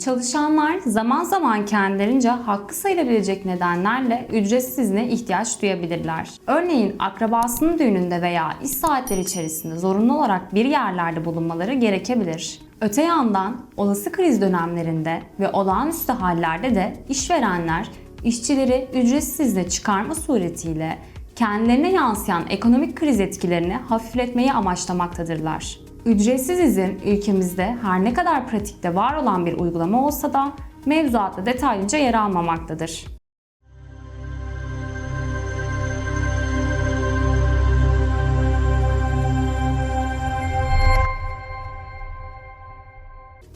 Çalışanlar zaman zaman kendilerince hakkı sayılabilecek nedenlerle ücretsiz ihtiyaç duyabilirler. Örneğin akrabasının düğününde veya iş saatleri içerisinde zorunlu olarak bir yerlerde bulunmaları gerekebilir. Öte yandan olası kriz dönemlerinde ve olağanüstü hallerde de işverenler işçileri ücretsiz çıkarma suretiyle kendilerine yansıyan ekonomik kriz etkilerini hafifletmeyi amaçlamaktadırlar. Ücretsiz izin ülkemizde her ne kadar pratikte var olan bir uygulama olsa da mevzuatta detaylıca yer almamaktadır.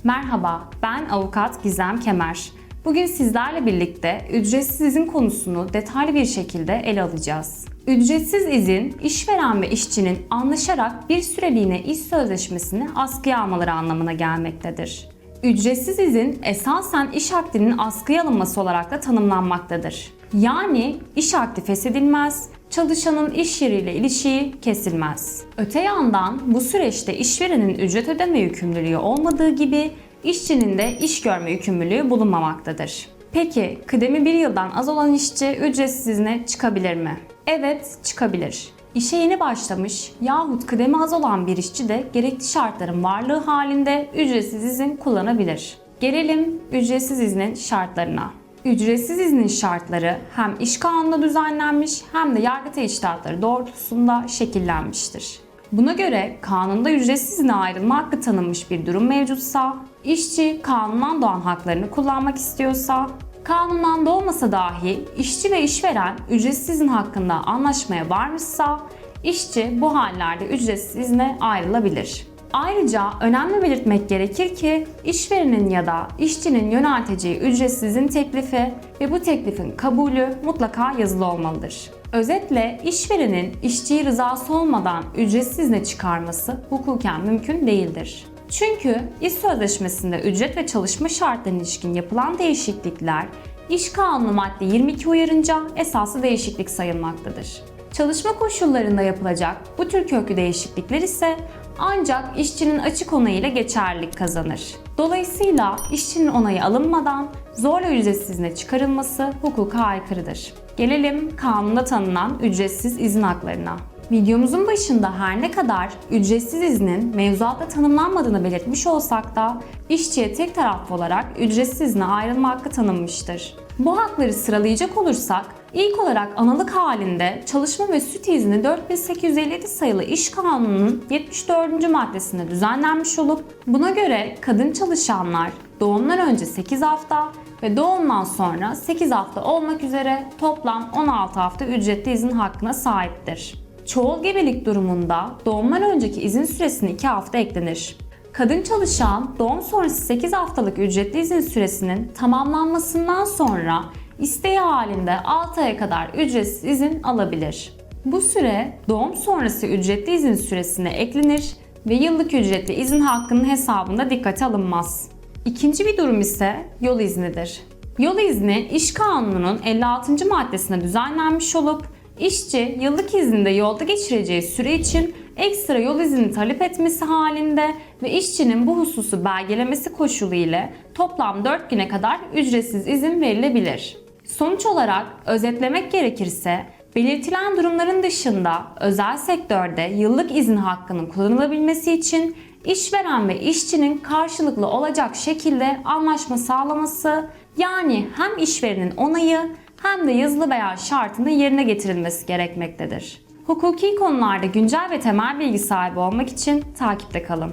Merhaba, ben avukat Gizem Kemer. Bugün sizlerle birlikte ücretsiz izin konusunu detaylı bir şekilde ele alacağız. Ücretsiz izin, işveren ve işçinin anlaşarak bir süreliğine iş sözleşmesini askıya almaları anlamına gelmektedir. Ücretsiz izin esasen iş akdinin askıya alınması olarak da tanımlanmaktadır. Yani iş akdi feshedilmez, çalışanın iş yeriyle ilişiği kesilmez. Öte yandan bu süreçte işverenin ücret ödeme yükümlülüğü olmadığı gibi işçinin de iş görme yükümlülüğü bulunmamaktadır. Peki kıdemi bir yıldan az olan işçi ücretsiz izne çıkabilir mi? Evet çıkabilir. İşe yeni başlamış yahut kıdemi az olan bir işçi de gerekli şartların varlığı halinde ücretsiz izin kullanabilir. Gelelim ücretsiz iznin şartlarına. Ücretsiz iznin şartları hem iş kanununda düzenlenmiş hem de Yargıtay içtihatları doğrultusunda şekillenmiştir. Buna göre kanunda ücretsiz izne ayrılma hakkı tanınmış bir durum mevcutsa, işçi kanundan doğan haklarını kullanmak istiyorsa, kanundan doğmasa dahi işçi ve işveren ücretsiz izin hakkında anlaşmaya varmışsa, işçi bu hallerde ücretsiz izne ayrılabilir. Ayrıca önemli belirtmek gerekir ki işverenin ya da işçinin yönelteceği ücretsiz izin teklifi ve bu teklifin kabulü mutlaka yazılı olmalıdır. Özetle işverenin işçiyi rızası olmadan ücretsiz çıkarması hukuken mümkün değildir. Çünkü iş sözleşmesinde ücret ve çalışma şartlarına ilişkin yapılan değişiklikler İş Kanunu madde 22 uyarınca esaslı değişiklik sayılmaktadır. Çalışma koşullarında yapılacak bu tür köklü değişiklikler ise ancak işçinin açık onayıyla geçerlilik kazanır. Dolayısıyla işçinin onayı alınmadan zorla ücretsizine çıkarılması hukuka aykırıdır. Gelelim kanunda tanınan ücretsiz izin haklarına. Videomuzun başında her ne kadar ücretsiz iznin mevzuatta tanımlanmadığını belirtmiş olsak da işçiye tek taraflı olarak ücretsiz izne ayrılma hakkı tanınmıştır. Bu hakları sıralayacak olursak ilk olarak analık halinde çalışma ve süt izni 4857 sayılı İş Kanunu'nun 74. maddesinde düzenlenmiş olup buna göre kadın çalışanlar doğumdan önce 8 hafta ve doğumdan sonra 8 hafta olmak üzere toplam 16 hafta ücretli izin hakkına sahiptir. Çoğul gebelik durumunda doğumdan önceki izin süresine 2 hafta eklenir. Kadın çalışan doğum sonrası 8 haftalık ücretli izin süresinin tamamlanmasından sonra isteği halinde 6 aya kadar ücretsiz izin alabilir. Bu süre doğum sonrası ücretli izin süresine eklenir ve yıllık ücretli izin hakkının hesabında dikkate alınmaz. İkinci bir durum ise yol iznidir. Yol izni İş Kanunu'nun 56. maddesine düzenlenmiş olup işçi yıllık izinde yolda geçireceği süre için ekstra yol izni talep etmesi halinde ve işçinin bu hususu belgelemesi koşulu ile toplam 4 güne kadar ücretsiz izin verilebilir. Sonuç olarak özetlemek gerekirse belirtilen durumların dışında özel sektörde yıllık izin hakkının kullanılabilmesi için işveren ve işçinin karşılıklı olacak şekilde anlaşma sağlaması yani hem işverenin onayı hem de yazılı veya şartının yerine getirilmesi gerekmektedir. Hukuki konularda güncel ve temel bilgi sahibi olmak için takipte kalın.